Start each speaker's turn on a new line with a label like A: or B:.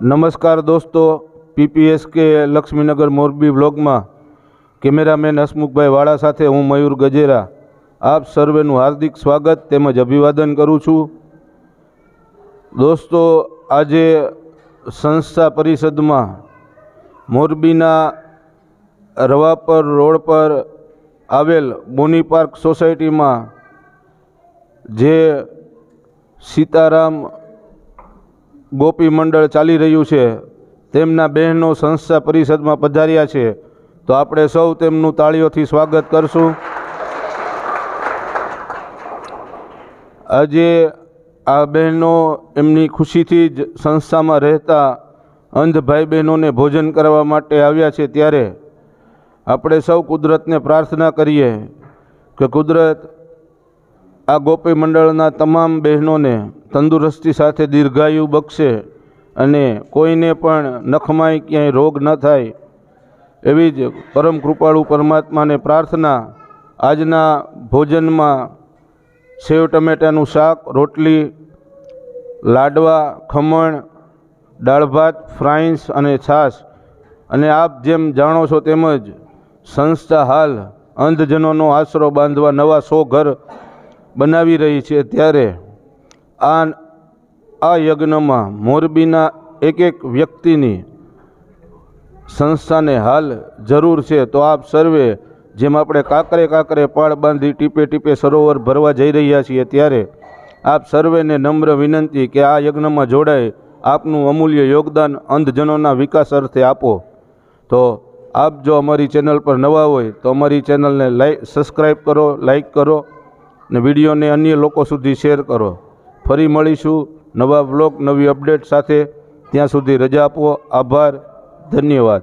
A: નમસ્કાર દોસ્તો, પીપીએસકે લક્ષ્મીનગર મોરબી બ્લોગમાં કેમેરામેન હસમુખભાઈ વાળા સાથે હું મયુર ગજેરા. આપ સર્વેનું હાર્દિક સ્વાગત તેમજ અભિવાદન કરું છું. દોસ્તો, આજે સંસ્થા પરિષદમાં મોરબીના રવાપર રોડ પર આવેલ બોની પાર્ક સોસાયટીમાં જે સીતારામ ગોપી મંડળ ચાલી રહ્યું છે. તેમના બહેનો સંસ્થા પરિષદમાં પધાર્યા છે. તો આપણે સૌ તેમનું તાળીઓથી સ્વાગત કરશું. આજે આ બહેનો એમની ખુશીથી જ સંસ્થામાં રહેતા અંધ ભાઈ બહેનોને ભોજન કરવા માટે આવ્યા છે ત્યારે આપણે સૌ કુદરતને પ્રાર્થના કરીએ કે કુદરત આ ગોપી મંડળના તમામ બહેનોને તંદુરસ્તી સાથે દીર્ઘાયુ બક્ષે અને કોઈને પણ નખમાય ક્યાંય રોગ ન થાય એવી જ પરમ કૃપાળુ પરમાત્માને પ્રાર્થના. આજના ભોજનમાં સેવ ટમેટાનું શાક, રોટલી, લાડવા, ખમણ, દાળ ભાત, ફ્રાઈસ અને છાશ. અને આપ જેમ જાણો છો તેમજ સંસ્થા હાલ અંધજનોનો આશરો બાંધવા નવા સો ઘર બનાવી રહી છે ત્યારે આ આ યજ્ઞમાં મોરબીના એક એક વ્યક્તિની સંસ્થાને હાલ જરૂર છે. તો આપ સર્વે, જેમ આપણે કાંકરે કાંકરે પાળ બાંધી ટીપે ટીપે સરોવર ભરવા જઈ રહ્યા છીએ ત્યારે આપ સર્વેને નમ્ર વિનંતી કે આ યજ્ઞમાં જોડાય આપનું અમૂલ્ય યોગદાન અંધજનોના વિકાસ અર્થે આપો. તો આપ જો અમારી ચેનલ પર નવા હોય તો અમારી ચેનલને લાઈક સબસ્ક્રાઈબ કરો, લાઈક કરો ને વિડીયોને અન્ય લોકો સુધી શેર કરો. ફરી મળીશું નવા વ્લોગ, નવી અપડેટ સાથે. ત્યાં સુધી રજા આપો. આભાર. ધન્યવાદ.